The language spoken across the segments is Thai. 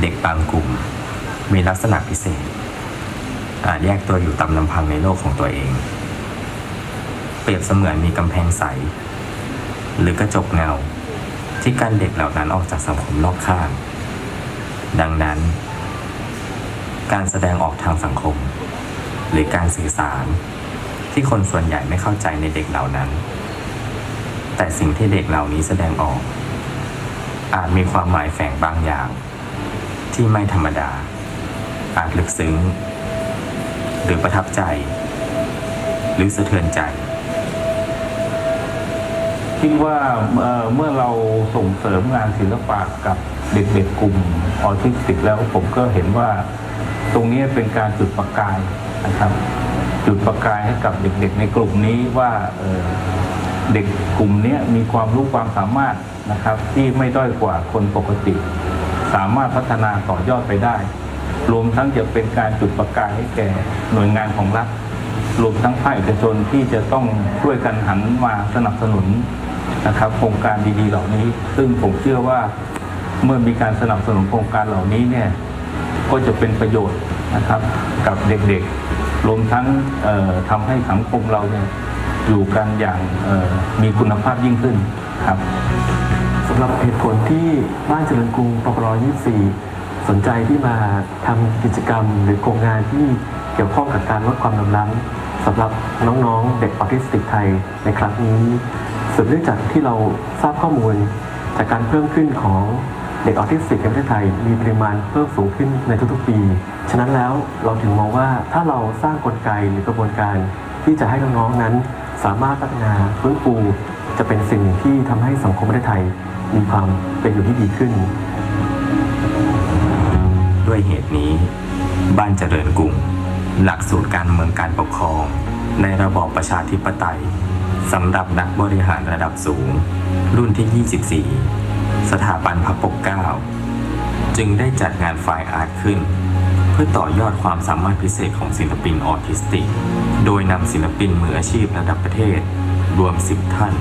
เด็กบางกลุ่ม มีลักษณะพิเศษ อาจแยกตัวอยู่ตามลำพังในโลกของตัวเอง เปรียบเสมือนมีกำแพงใส หรือกระจกเงา ที่กั้นเด็กเหล่านั้นออกจากสังคมรอบข้าง ดังนั้น การแสดงออกทางสังคม หรือการสื่อสารที่คนส่วนใหญ่ไม่เข้าใจในเด็กเหล่านั้น แต่สิ่งที่เด็กเหล่านี้แสดงออกอาจมีความหมายแฝงบางอย่าง ที่ไม่ธรรมดา อาจลึกซึ้ง หรือประทับใจ หรือสะเทือนใจ คิดว่าเมื่อเราส่งเสริมงานศิลปะกับเด็กๆกลุ่มออทิสติกแล้วผมก็เห็นว่าตรงนี้เป็นการจุดประกายนะครับ จุดประกายให้กับเด็กๆ ในกลุ่มนี้ว่าเด็กกลุ่มนี้มีความรู้ความสามารถนะครับ ที่ไม่ด้อยกว่าคนปกติ สามารถพัฒนาต่อยอดไปได้ รวมทั้งจะเป็นการจุดประกายให้แก่หน่วยงานของรัฐรวมทั้งภาคเอกชนที่จะต้องช่วยกันหันมาสนับสนุนนะครับ โครงการดีๆเหล่านี้ ซึ่งผมเชื่อว่าเมื่อมีการสนับสนุนโครงการเหล่านี้เนี่ยก็จะเป็นประโยชน์นะครับกับเด็กๆ รวมทั้งเอ่อทำให้สังคมเราเนี่ยอยู่กันอย่างมีคุณภาพยิ่งขึ้นครับำหรับเหตุผลที่บ้านเจริญกรุงปปร24 สนใจที่มาทำกิจกรรม หรือโครงงานที่เกี่ยวข้องกับการลดความเหลื่อมล้ำสำหรับน้องๆ เด็กออทิสติกไทยในครั้งนี้สืบเนื่องจากที่เราทราบข้อมูล จากการเพิ่มขึ้นของเด็กออทิสติกในประเทศไทยมีปริมาณเพิ่มสูงขึ้นในทุกๆปี ฉะนั้นแล้วเราถึงมองว่าถ้าเราสร้างกลไกหรือกระบวนการที่จะให้น้องๆนั้นสามารถพัฒนาฟื้นฟู จะเป็นสิ่งที่ทำให้สังคมประเทศไทยมีความเป็นอยู่ที่ดีขึ้น ด้วยเหตุนี้ บ้านเจริญกรุงหลักสูตรการเมืองการปกครอง ในระบอบประชาธิปไตยสำหรับนักบริหารระดับสูง รุ่นที่ 24 สถาบันพระปกเก้าจึงได้จัดงานไฟล์อาร์ตขึ้น เพื่อต่อยอดความสามารถพิเศษของศิลปินออทิสติก โดยนำศิลปินมืออาชีพระดับประเทศ รวม 10 ท่าน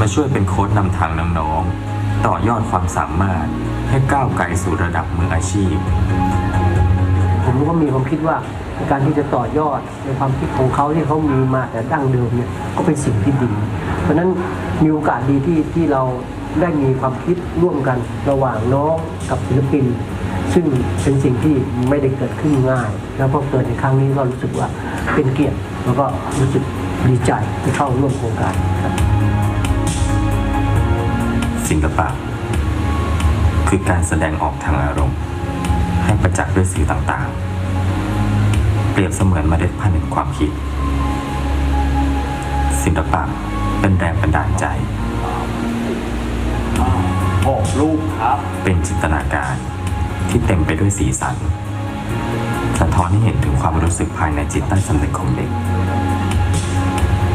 มาช่วยเป็นโค้ดนำทางน้องๆ ต่อยอดความสามารถให้ก้าวไกลสู่ระดับมืออาชีพ ผมก็มีความคิดว่าการที่จะต่อยอดในความคิดของเขาที่เขามีมาแต่ดั้งเดิมเนี่ยก็เป็นสิ่งที่ดี เพราะฉะนั้นมีโอกาสดีที่ที่เราได้มีความคิดร่วมกันระหว่างน้องกับศิลปิน ซึ่งเป็นสิ่งที่ไม่ได้เกิดขึ้นง่าย แล้วพอเกิดในครั้งนี้ก็รู้สึกว่าเป็นเกียรติแล้วก็รู้สึกดีใจที่เข้าร่วมโครงการครับ ศิลปะ คือการแสดงออกทางอารมณ์ ให้ประจักษ์ด้วยสีต่างๆ เปรียบเสมือนเมล็ดพันธุ์แห่งความคิด ศิลปะเป็นแรงบันดาลใจโอ้ลูกครับ เป็นจินตนาการที่เต็มไปด้วยสีสัน สะท้อนให้เห็นถึงความรู้สึกภายในจิตใต้สำนึกของเด็ก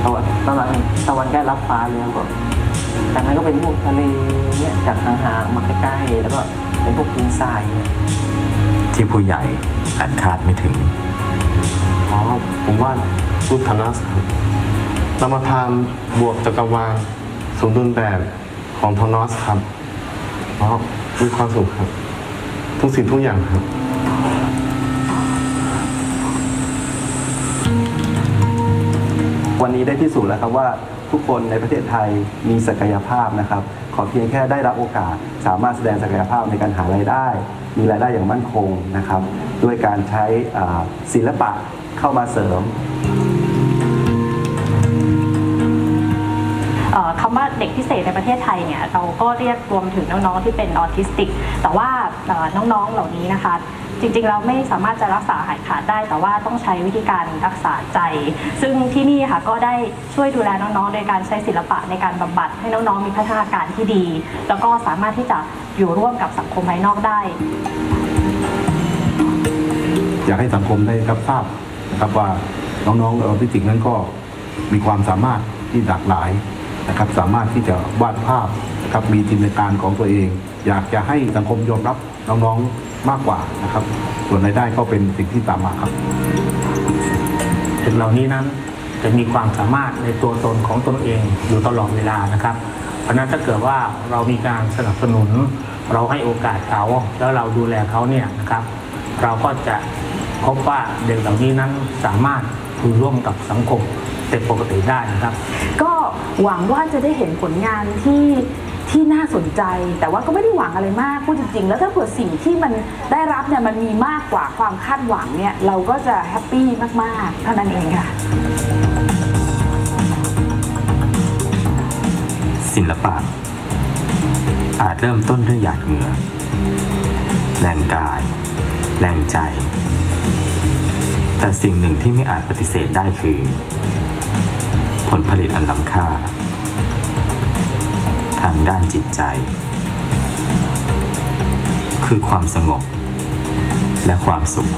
ตะวันตะวันตะวันใกล้รับฟ้าเลี้ยงก่อน จากนั้นก็เป็นพวกทะเลเนี่ยจากห่างๆมาใกล้ๆแล้วก็เป็นพวกพื้นทรายเนี่ยที่ผู้ใหญ่อาจคาดไม่ถึง อ๋อผมว่ารูปธนัสครับนามธรรมบวกจักรวาลสมดุลแบบของทอนอสครับอ๋อมีความสุขครับ ทุกสิ่งทุกอย่างครับ วันนี้ได้พิสูจน์แล้วครับว่า ทุกคนในประเทศไทยมีศักยภาพนะครับ ขอเพียงแค่ได้รับโอกาส สามารถแสดงศักยภาพในการหารายได้ มีรายได้อย่างมั่นคงนะครับ ด้วยการใช้ศิลปะเข้ามาเสริม ว่าเด็กพิเศษในประเทศไทยเนี่ยเราก็เรียกรวมถึงน้องๆที่เป็นออทิสติก แต่ว่าน้องๆเหล่านี้นะคะ จริงๆ เราไม่สามารถจะรักษาหายขาดได้ แต่ว่าต้องใช้วิธีการรักษาใจ ซึ่งที่นี่ค่ะก็ได้ช่วยดูแลน้องๆ โดยการใช้ศิลปะในการบำบัดให้น้องๆ มีพัฒนาการที่ดี แล้วก็สามารถที่จะอยู่ร่วมกับสังคมภายนอกได้ อยากให้สังคมได้รับทราบนะครับว่าน้องๆออทิสติกนั้นก็มีความสามารถที่หลากหลาย นะครับสามารถที่จะวาดภาพนะครับมีจินตนาการของตัวเอง อยากจะให้สังคมยอมรับน้องๆมากกว่านะครับ ส่วนรายได้ก็เป็นสิ่งที่ตามมาครับเด็กเหล่านี้นั้นจะมีความสามารถในตัวตนของตนเองอยู่ตลอดเวลานะครับ เพราะฉะนั้นถ้าเกิดว่าเรามีการสนับสนุน เราให้โอกาสเขาแล้วเราดูแลเขาเนี่ยนะครับ เราก็จะพบว่าเด็กเหล่านี้นั้นสามารถอยู่ร่วมกับสังคมเป็นปกติได้นะครับ ก็ หวังว่าจะได้เห็นผลงานที่ที่น่าสนใจ แต่ว่าก็ไม่ได้หวังอะไรมากพูดจริงๆ แล้วถ้าเผื่อสิ่งที่มันได้รับเนี่ยมันมีมากกว่าความคาดหวังเนี่ยเราก็จะแฮปปี้มากๆเท่านั้นเองค่ะ ศิลปะ อาจเริ่มต้นด้วยหยาดเหงื่อแรงกาย แรงใจ แต่สิ่งหนึ่งที่ไม่อาจปฏิเสธได้คือ ผลผลิตอันล้ำค่า ทางด้านจิตใจ คือความสงบและความสุข